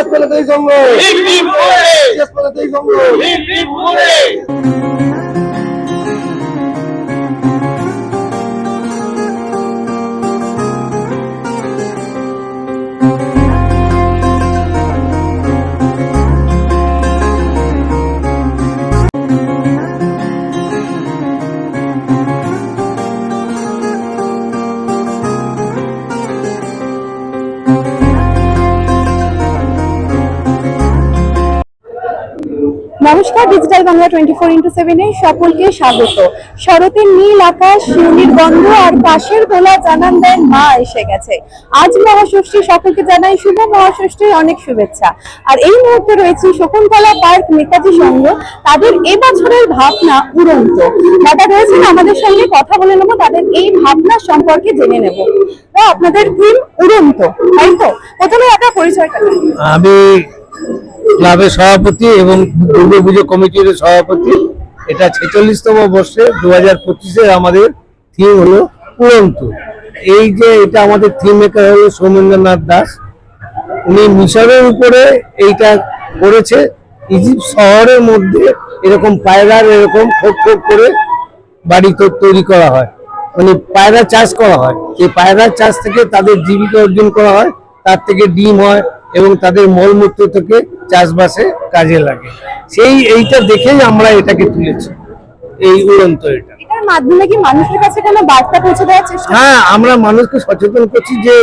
Yes, Palatai Congo! Yes, Palatai Congo! নমস্কার digital Bangla twenty four into সেভেনে সকলকে স্বাগত। শরতের নীল আকাশ, শিউলির গন্ধ আর পাশের গোলা জানান দেন মা এসে গেছে। আজ মহাষষ্ঠী, সকলকে জানাই শুভ মহাষষ্ঠীর অনেক শুভেচ্ছা। আর এই মুহূর্তে রয়েছে শকুন্তলা পার্ক, নেতাজি সংঘ। তাদের এবছরের ভাবনা উড়ন্ত। দাদা রয়েছেন আমাদের সঙ্গে, কথা বলে নেব, তাদের এই ভাবনা সম্পর্কে জেনে নেব। আপনাদের থিম উড়ন্ত, তাই তো? প্রথমে পরিচয়টা দিন। আমি ক্লাবের সভাপতি এবং দুর্গাপুজো কমিটির সভাপতি। এটা ছেচল্লিশতম বর্ষে দু হাজার পঁচিশে আমাদের থিম হলো উড়ন্ত। এই যে এটা আমাদের থিম মেকার হলো সৌমেন্দ্রনাথ দাস। উনি মিশরের উপরে এইটা করেছে। ইজিপ্ট শহরের মধ্যে এরকম পায়রার এরকম খোপ খোপ করে বাড়ি তৈরি করা হয়। মানে পায়রা চাষ করা হয়। এই পায়রা চাষ থেকে তাদের জীবিকা অর্জন করা হয়, তার থেকে ডিম হয় এবং তাদের মলমূত্র থেকে চাষবাসে কাজে লাগে। সেই এইটা দেখেই আমরা এটাকে তুলেছি। এই উড়ন্ত এটা। মাধ্যমে কি মানুষের কাছে কোনো বার্তা পৌঁছে দেওয়ার চেষ্টা? হ্যাঁ আমরা মানুষকে সচেতন করছি যে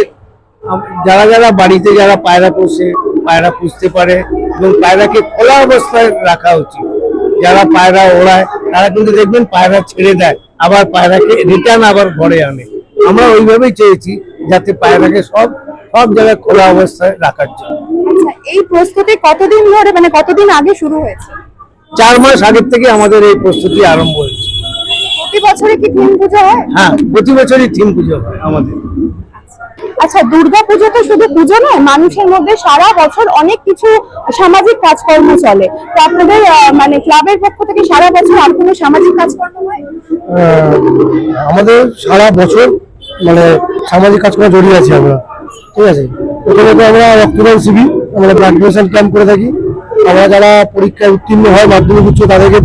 যারা যারা বাড়িতে যারা পায়রা পোষে পায়রা পুষতে পারে এবং পায়রাকে খোলা অবস্থায় রাখা উচিত। যারা পায়রা ওড়ায় তারা কিন্তু দেখবেন পায়রা ছেড়ে দেয় আবার পায়রাকে রিটার্ন আবার ঘরে আনে। আমরা ওইভাবেই চেয়েছি যাতে পায়রাকে সব সব জায়গায় খোলা অবস্থায় রাখার জন্য। আচ্ছা এই প্রস্তুতি কতদিন ধরে মানে কতদিন আগে শুরু হয়েছে? চার মাস আগের থেকে আমাদের এই প্রস্তুতি আরম্ভ হয়েছে। প্রতি বছরে কি থিম পুজো হয়? হ্যাঁ প্রতি বছরই থিম পুজো হয় আমাদের। আচ্ছা দুর্গা পুজো তো শুধু পুজো নয় মানুষের মধ্যে সারা বছর অনেক কিছু সামাজিক কাজকর্ম চলে। তো আপনাদের মানে ক্লাবের পক্ষ থেকে সারা বছর আর কোনো সামাজিক কাজকর্ম হয়? আমাদের সারা বছর মানে সামাজিক কাজকর্মে জড়িয়ে আছি আমরা। ঠিক আছে? প্রথমত আমরা রক্তদান শিবির, আমরা ব্লাড ডোনেশন ক্যাম্প করে থাকি। আমরা যারা পরীক্ষায় উত্তীর্ণ হয়, মাধ্যমিক, উচ্চ, তাদেরকে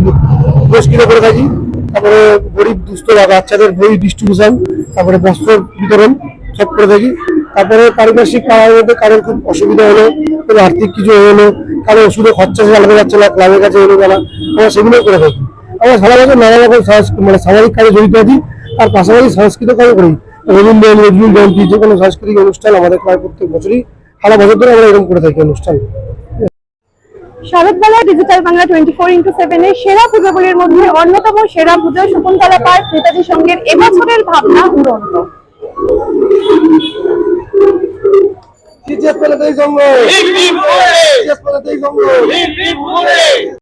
পুরস্কৃত করে থাকি। তারপরে গরিব, দুস্থ, বাচ্চাদের বই ডিস্ট্রিবিউশন তারপরে বস্ত্র বিতরণ সব করে থাকি। তারপরে পারিপার্শ্বিক কারণের মধ্যে কারোর খুব অসুবিধা হলো, কোনো আর্থিক কিছু হলো কারও ওষুধে খরচা চালাতে যাচ্ছে না, ক্লাবের কাছে এলো যারা আমরা সেগুলো করে থাকি। আমরা সারা বছর নানা রকম মানে সামাজিক কাজে জড়িত আছি, তার পাশাপাশি সাংস্কৃতিক কাজও করি। রবীন্দ্র নজরুল জয়ন্তী যে কোনো সাংস্কৃতিক অনুষ্ঠান আমাদের প্রায় প্রত্যেক বছরই সারা বছর ধরে আমরা এরকম করে থাকি অনুষ্ঠান। শরৎবেলা digital Bangla twenty four into সেভেনের সেরা পুজোগুলির মধ্যে অন্যতম সেরা পুজো শকুন্তলা পার্ক নেতাজি সঙ্গের এবছরের ভাবনা উড়ন্ত Zongo!